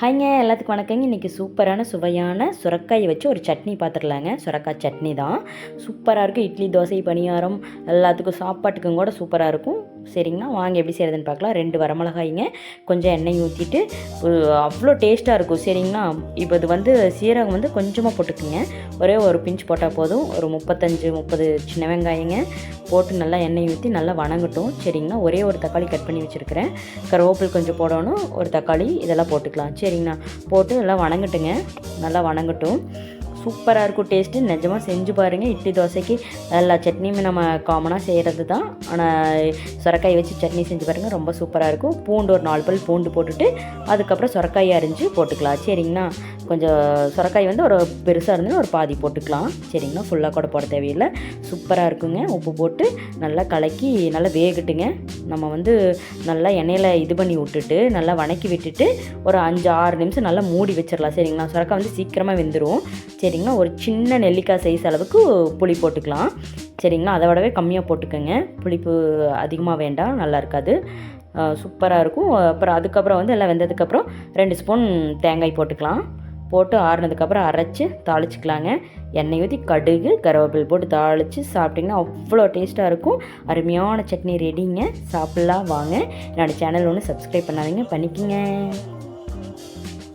ஹைங்க எல்லாத்துக்கும் வணக்கங்க. இன்றைக்கி சூப்பரான சுவையான சுரக்காயை வச்சு ஒரு சட்னி பார்த்துக்கலாங்க சுரக்காய் சட்னி தான். சூப்பராக இருக்கும் இட்லி தோசை பணியாரம் எல்லாத்துக்கும் சாப்பாட்டுக்கும் கூட சூப்பராக இருக்கும். சரிங்களா? வாங்க எப்படி செய்கிறதுன்னு பார்க்கலாம். ரெண்டு வரமிளகாய்ங்க கொஞ்சம் எண்ணெய் ஊற்றிட்டு அவ்வளோ டேஸ்ட்டாக இருக்கும். சரிங்களா? இப்போ இது வந்து சீரகம் வந்து கொஞ்சமாக போட்டுக்குங்க. ஒரே ஒரு பிஞ்ச் போட்டால் போதும். ஒரு முப்பத்தஞ்சு முப்பது சின்ன வெங்காயங்க போட்டு நல்லா எண்ணெய் ஊற்றி நல்லா வணங்கட்டும். சரிங்களா? ஒரே ஒரு தக்காளி கட் பண்ணி வச்சுருக்கிறேன். கருவேப்பில் கொஞ்சம் போடணும். ஒரு தக்காளி இதெல்லாம் போட்டுக்கலாம். சரிங்கண்ணா போட்டு நல்லா வணங்கட்டுங்க. நல்லா வணங்கட்டும். சூப்பராக இருக்கும் டேஸ்ட்டு நிஜமாக செஞ்சு பாருங்கள் இட்லி தோசைக்கு எல்லா சட்னியுமே நம்ம காமனாக செய்கிறது தான். ஆனால் சுரக்காய் வச்சு சட்னி செஞ்சு பாருங்கள் ரொம்ப சூப்பராக இருக்கும். பூண்டு ஒரு நாலு பல் பூண்டு போட்டுட்டு அதுக்கப்புறம் சுரக்காய் அரிஞ்சு போட்டுக்கலாம். சரிங்கண்ணா கொஞ்சம் சுரக்காய் வந்து ஒரு பெருசாக இருந்ததுன்னா ஒரு பாதி போட்டுக்கலாம். சரிங்கண்ணா ஃபுல்லாக கூட போட தேவையில்லை. சூப்பராக இருக்குங்க. உப்பு போட்டு நல்லா கலக்கி நல்லா வேகட்டுங்க. நம்ம வந்து நல்லா எண்ணெயில் இது பண்ணி விட்டுட்டு நல்லா வணக்கி விட்டுட்டு ஒரு அஞ்சு ஆறு நிமிஷம் நல்லா மூடி வச்சிடலாம். சரிங்களா? சுரக்கா வந்து சீக்கிரமாக வெந்துடும் சரிங்களா? ஒரு சின்ன நெல்லிக்காய் சைஸ் அளவுக்கு புளி போட்டுக்கலாம். சரிங்களா? அதை விடவே கம்மியாக போட்டுக்கோங்க. புளிப்பு அதிகமாக வேண்டாம். நல்லா இருக்காது. சூப்பராக இருக்கும். அப்புறம் அதுக்கப்புறம் வந்து எல்லாம் வெந்ததுக்கப்புறம் ரெண்டு ஸ்பூன் தேங்காய் போட்டுக்கலாம். போட்டு ஆறுனதுக்கப்புறம் அரைச்சி தாளிச்சிக்கலாங்க. எண்ணெய் ஊற்றி கடுகு கருவேப்பில் போட்டு தாளித்து சாப்பிட்டிங்கன்னா அவ்வளோ டேஸ்ட்டாக இருக்கும். அருமையான சட்னி ரெடிங்க சாப்பிட்லாம் வாங்க. என்னோடய சேனல் ஒன்று சப்ஸ்கிரைப் பண்ணாதீங்க. பண்ணிக்கோங்க.